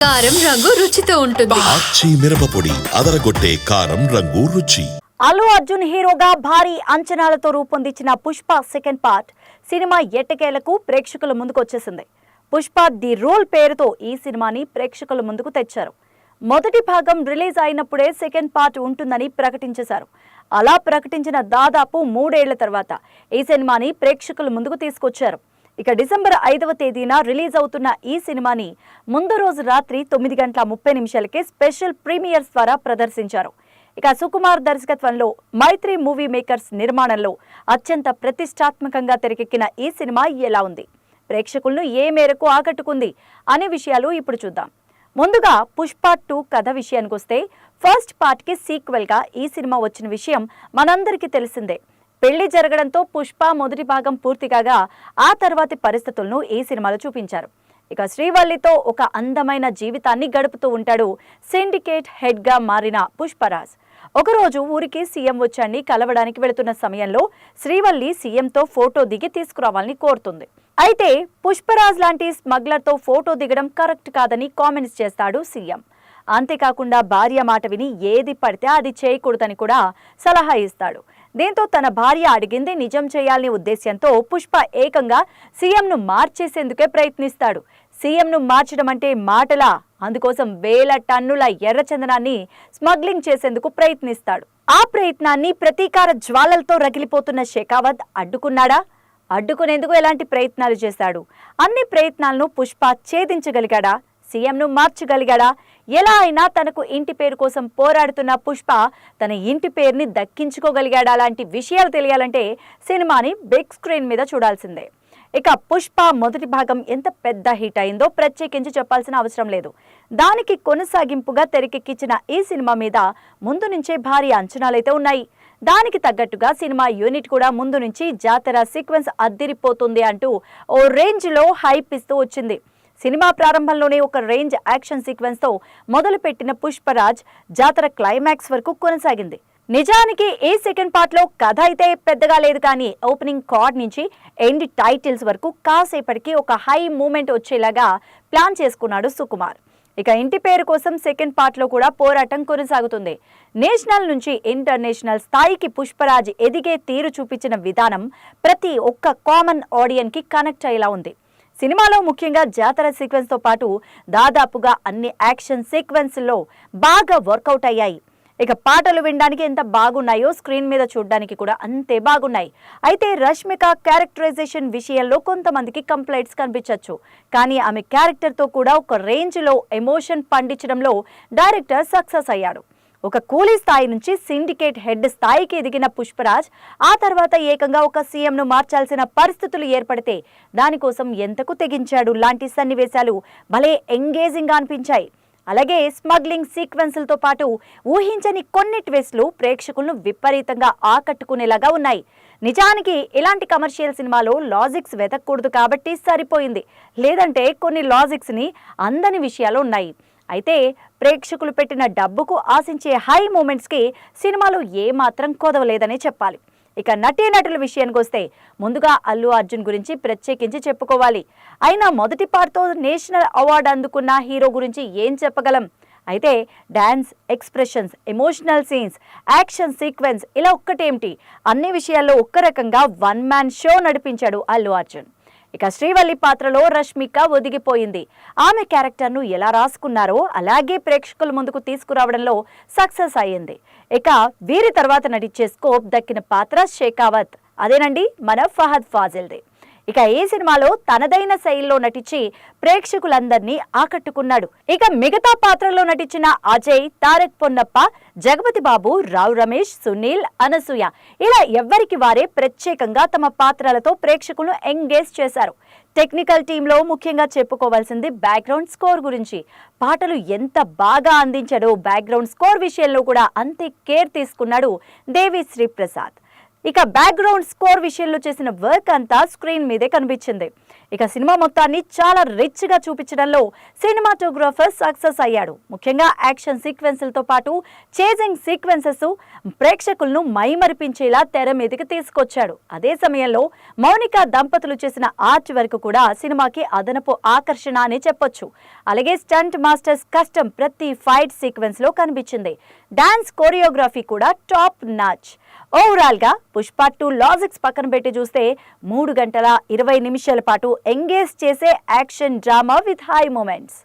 కారం రంగు రుచితో ఉంటుంది. ఆచి మిరపపొడి అదరగొట్టే కారం రంగు రుచి. అల్లు అర్జున్ హీరోగా భారీ అంచనాలతో రూపొందించిన పుష్ప సెకండ్ పార్ట్ సినిమా ఎట్టకేలకు ప్రేక్షకుల ముందుకు వచ్చేసింది పుష్ప ది రోల్ పేరుతో ఈ సినిమాని ప్రేక్షకుల ముందుకు తెచ్చారు. మొదటి భాగం రిలీజ్ అయినప్పుడే సెకండ్ పార్ట్ ఉంటుందని ప్రకటించేశారు. అలా ప్రకటించిన దాదాపు మూడేళ్ళ తర్వాత ఈ సినిమాని ప్రేక్షకుల ముందుకు తీసుకొచ్చారు. ఇక డిసెంబర్ ఐదవ తేదీన రిలీజ్ అవుతున్న ఈ సినిమాని ముందు రోజు రాత్రి తొమ్మిది గంటల ముప్పై నిమిషాలకే స్పెషల్ ప్రీమియర్స్ ద్వారా ప్రదర్శించారు. ఇక సుకుమార్ దర్శకత్వంలో మైత్రి మూవీ మేకర్స్ నిర్మాణంలో అత్యంత ప్రతిష్టాత్మకంగా తెరకెక్కిన ఈ సినిమా ఎలా ఉంది? ప్రేక్షకులను ఏ మేరకు ఆకట్టుకుంది అనే విషయాలు ఇప్పుడు చూద్దాం. ముందుగా పుష్ప టూ కథ విషయానికి వస్తే ఫస్ట్ పార్ట్కి సీక్వెల్గా సీక్వెల్గా ఈ సినిమా వచ్చిన విషయం మనందరికీ తెలిసిందే. పెళ్ళి జరగడంతో పుష్ప మొదటి భాగం పూర్తి కాగా ఆ తర్వాతి పరిస్థితులను ఈ సినిమాలో చూపించారు. ఇక శ్రీవల్లితో ఒక అందమైన జీవితాన్ని గడుపుతూ ఉంటాడు సిండికేట్ హెడ్గా మారిన పుష్పరాజ్. ఒకరోజు ఊరికి సీఎం వచ్చాన్ని కలవడానికి వెళుతున్న సమయంలో శ్రీవల్లి సీఎంతో ఫోటో దిగి తీసుకురావాలని కోరుతుంది. అయితే పుష్పరాజ్ లాంటి స్మగ్లర్తో ఫోటో దిగడం కరెక్ట్ కాదని కామెంట్స్ చేస్తాడు సీఎం. అంతేకాకుండా భార్య మాట విని ఏది పడితే అది చేయకూడదని కూడా సలహా ఇస్తాడు. దీంతో తన భార్య అడిగింది నిజం చేయాలనే ఉద్దేశ్యంతో పుష్ప ఏకంగా సీఎంను మార్చేసేందుకే ప్రయత్నిస్తాడు. సీఎంను మార్చడం అంటే మాటలా? అందుకోసం వేల టన్నుల ఎర్రచందనాన్ని స్మగ్లింగ్ చేసేందుకు ప్రయత్నిస్తాడు. ఆ ప్రయత్నాన్ని ప్రతీకార జ్వాలలతో రగిలిపోతున్న షెకావత్ అడ్డుకున్నాడా? అడ్డుకునేందుకు ఎలాంటి ప్రయత్నాలు చేశాడు? అన్ని ప్రయత్నాలను పుష్ప ఛేదించగలిగాడా? సీఎంను మార్చగలిగాడా? ఎలా అయినా తనకు ఇంటి పేరు కోసం పోరాడుతున్న పుష్ప తన ఇంటి పేరుని దక్కించుకోగలిగాడా? లాంటి విషయాలు తెలియాలంటే సినిమాని బిగ్ స్క్రీన్ మీద చూడాల్సిందే. ఇక పుష్ప మొదటి భాగం ఎంత పెద్ద హిట్ అయిందో ప్రత్యేకించి చెప్పాల్సిన అవసరం లేదు. దానికి కొనసాగింపుగా తెరకెక్కించిన ఈ సినిమా మీద ముందు నుంచే భారీ అంచనాలైతే ఉన్నాయి. దానికి తగ్గట్టుగా సినిమా యూనిట్ కూడా ముందు నుంచి జాతర సీక్వెన్స్ అద్దిరిపోతుంది అంటూ ఓ రేంజ్లో హైప్ ఇస్తూ వచ్చింది. సినిమా ప్రారంభంలోనే ఒక రేంజ్ యాక్షన్ సీక్వెన్స్తో మొదలుపెట్టిన పుష్పరాజ్ జాతర క్లైమాక్స్ వరకు కొనసాగింది. నిజానికి ఈ సెకండ్ పార్ట్లో కథ అయితే పెద్దగా లేదు కానీ ఓపెనింగ్ కార్డ్ నుంచి ఎండ్ టైటిల్స్ వరకు కాసేపటికి ఒక హై మూమెంట్ వచ్చేలాగా ప్లాన్ చేసుకున్నాడు సుకుమార్. ఇక ఇంటి పేరు కోసం సెకండ్ పార్ట్లో కూడా పోరాటం కొనసాగుతుంది. నేషనల్ నుంచి ఇంటర్నేషనల్ స్థాయికి పుష్పరాజ్ ఎదిగే తీరు చూపించిన విధానం ప్రతి ఒక్క కామన్ ఆడియన్కి కనెక్ట్ అయ్యేలా ఉంది. సినిమాలో ముఖ్యంగా జాతర సీక్వెన్స్తో పాటు దాదాపుగా అన్ని యాక్షన్ సీక్వెన్స్లో బాగా వర్కౌట్ అయ్యాయి. ఇక పాటలు వినడానికి ఎంత బాగున్నాయో స్క్రీన్ మీద చూడడానికి కూడా అంతే బాగున్నాయి. అయితే రష్మిక క్యారెక్టరైజేషన్ విషయంలో కొంతమందికి కంప్లైంట్స్ కనిపించవచ్చు కానీ ఆమె క్యారెక్టర్తో కూడా ఒక రేంజ్లో ఎమోషన్ పండించడంలో డైరెక్టర్ సక్సెస్ అయ్యాడు. ఒక కూలీ స్థాయి నుంచి సిండికేట్ హెడ్ స్థాయికి ఎదిగిన పుష్పరాజ్ ఆ తర్వాత ఏకంగా ఒక సీఎంను మార్చాల్సిన పరిస్థితులు ఏర్పడితే దానికోసం ఎంతకు తెగించాడు లాంటి సన్నివేశాలు భలే ఎంగేజింగ్గా అనిపించాయి. అలాగే స్మగ్లింగ్ సీక్వెన్సులతో పాటు ఊహించని కొన్ని ట్విస్ట్లు ప్రేక్షకులను విపరీతంగా ఆకట్టుకునేలాగా ఉన్నాయి. నిజానికి ఇలాంటి కమర్షియల్ సినిమాలో లాజిక్స్ వెతకూడదు కాబట్టి సరిపోయింది. లేదంటే కొన్ని లాజిక్స్ని అందని విషయాలు ఉన్నాయి. అయితే ప్రేక్షకులు పెట్టిన డబ్బుకు ఆశించే హై మూమెంట్స్కి సినిమాలో ఏమాత్రం కొదవలేదనే చెప్పాలి. ఇక నటీనటుల విషయానికి వస్తే ముందుగా అల్లు అర్జున్ గురించి ప్రత్యేకించి చెప్పుకోవాలి. అయినా మొదటి పార్ట్తో నేషనల్ అవార్డు అందుకున్న హీరో గురించి ఏం చెప్పగలం? అయితే dance expressions emotional scenes action sequence ఇలా ఒక్కటేమిటి? అన్ని విషయాల్లో ఒక్క రకంగా వన్ మ్యాన్ షో నడిపించాడు అల్లు అర్జున్. ఇక శ్రీవల్లి పాత్రలో రష్మిక ఒదిగిపోయింది. ఆమె క్యారెక్టర్ను ఎలా రాసుకున్నారో అలాగే ప్రేక్షకుల ముందుకు తీసుకురావడంలో సక్సెస్ అయ్యింది. ఇక వీరి తర్వాత నటించే స్కోప్ దక్కిన పాత్ర షేకావత్. అదేనండి మన ఫహద్ ఫాజిల్ది. ఇక ఈ సినిమాలో తనదైన శైలిలో నటించి ప్రేక్షకులందరినీ ఆకట్టుకున్నాడు. ఇక మిగతా పాత్రలో నటించిన అజయ్ తారక్ పొన్నప్ప జగపతి బాబు రావు రమేష్ సునీల్ అనసూయ ఇలా ఎవ్వరికి వారే ప్రత్యేకంగా తమ పాత్రలతో ప్రేక్షకులను ఎంగేజ్ చేశారు. టెక్నికల్ టీంలో ముఖ్యంగా చెప్పుకోవాల్సింది బ్యాక్గ్రౌండ్ స్కోర్ గురించి. పాటలు ఎంత బాగా అందించాడో బ్యాక్గ్రౌండ్ స్కోర్ విషయంలో కూడా అంతే కేర్ తీసుకున్నాడు దేవి శ్రీప్రసాద్. ఇక బ్యాక్గ్రౌండ్ స్కోర్ విషయంలో చేసిన వర్క్ అంతా స్క్రీన్ మీదే కనిపించింది. ఇక సినిమా మొత్తాన్ని చాలా రిచ్గా చూపించడంలో సినిమాటోగ్రాఫర్ సక్సెస్ అయ్యాడు. ముఖ్యంగా యాక్షన్ సీక్వెన్సులతో పాటు చేజింగ్ సీక్వెన్సెస్ ప్రేక్షకులను మైమరిపించేలా తెర మీదకి తీసుకొచ్చాడు. అదే సమయంలో మౌనిక దంపతులు చేసిన ఆర్ట్ వర్క్ కూడా సినిమాకి అదనపు ఆకర్షణ అని చెప్పొచ్చు. అలాగే స్టంట్ మాస్టర్స్ కష్టం ప్రతి ఫైట్ సీక్వెన్స్లో కనిపించింది. డాన్స్ కోరియోగ్రఫీ కూడా టాప్ నాచ్ ఓవరాల్గా పుష్ప టూ లాజిక్స్ పక్కన పెట్టి చూస్తే మూడు గంటల ఇరవై నిమిషాల పాటు ఎంగేజ్ చేసే action drama with high moments.